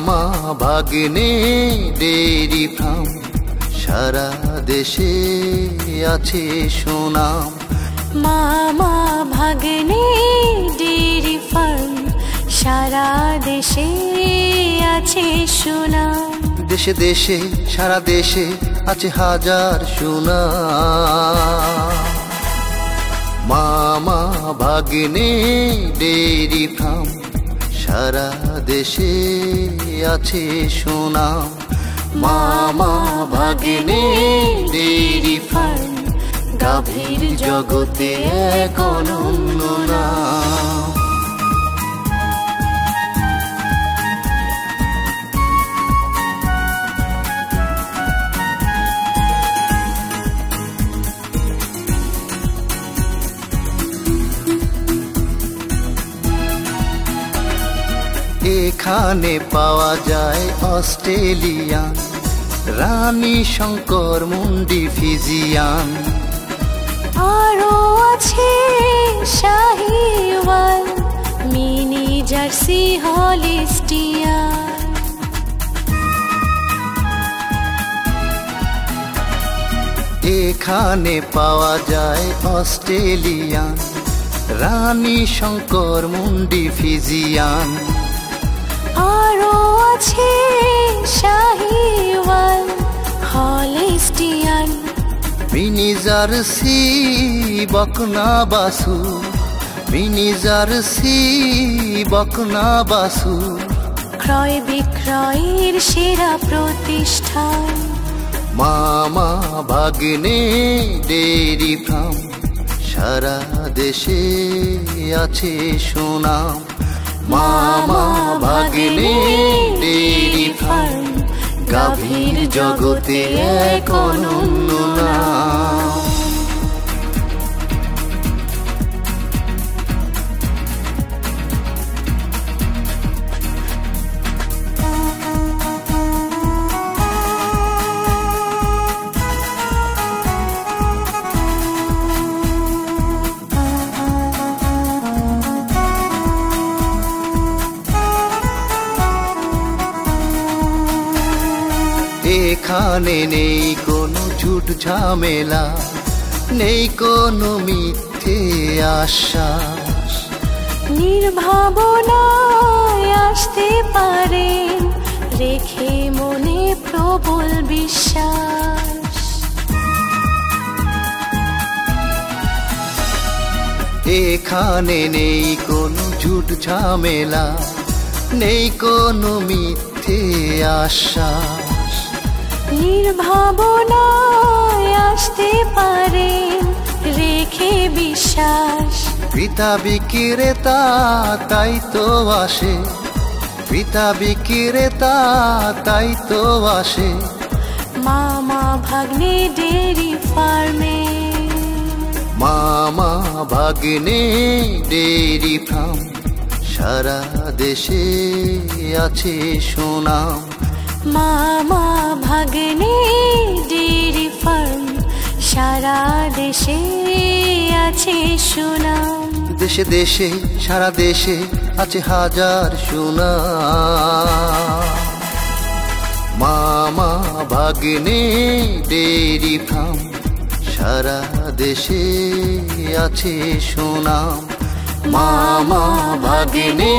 ভাগ্নে dairy farm সারা দেশে আছে সুনাম। মামা ভাগ্নে ডেরি ফার্ম সারা দেশে আছে সুনাম। দেশে দেশে সারা দেশে আছে হাজার সুনাম। মামা ভাগ্নে ডেরি ফার্ম সারা দেশে আছে সোনা মামা ভাগিনে ডেরি ফার্ম গাভীর জগতে এক অনন্য নাম। এখানে পাওয়া যায় অস্ট্রেলিয়ান রানী শঙ্কর মুন্ডি ফিজিয়ান। আরও আছে শাহিওয়াল মিনি জার্সি হলিস্টিয়ান। এখানে পাওয়া যায় অস্ট্রেলিয়ান রানী শঙ্কর মুন্ডি ফিজিয়ান। আরও আছে শাহিওয়াল হলিস্টিয়ান মিনি জার্সি বকনা বাসু মিনি জার্সি বকনা বাসু ক্রয় বিক্রয়ের সেরা প্রতিষ্ঠান। মামা ভাগ্নে ডেরি ফার্ম। সারা দেশে আছে সুনাম। মামা ভাগিনি ডেরি ফার্ম গাভীর জগতে এক অনন্য নাম। এখানে নেই কোনো ঝুট ঝামেলা নেই কোনো মিথ্যে আশ্বাস। নির্ভাবনায় আসতে পারে রেখে মনে প্রবল বিশ্বাস। এখানে নেই কোনো ঝুট ঝামেলা নেই কোনো মিথ্যে আশ্বাস। নির্ভাবনায় আসতে পারেন রেখে বিশ্বাস। পিতা বিক্রেতা তাই তো আসে। পিতা বিক্রেতা তাই তো আসে। মামা ভাগ্নে ডেরি ফার্মে। মামা ভাগ্নে ডেরি ফার্ম। সারা দেশে আছে সুনাম। মামা ভাগ্নে ডেরি ফার্ম। সারা দেশে আছে সুনাম। দেশে দেশে, সারা দেশে আছে হাজার সুনাম। মামা ভাগ্নে ডেরি ফার্ম, সারা দেশে আছে সুনাম। মামা ভাগ্নে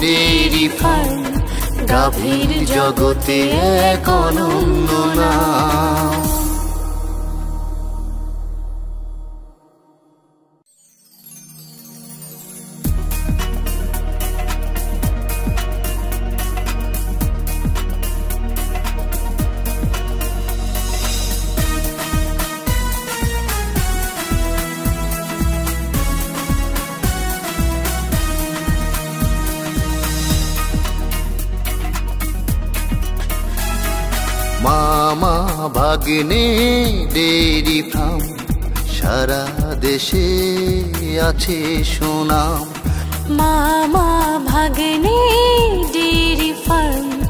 ডেরি ফার্ম। গাভীর জগতে এক অনন্য মামা ভাগ্নে ডেরি ফার্ম সারা দেশে আছে সুনাম। মামা ভাগ্নে ডেরি ফার্ম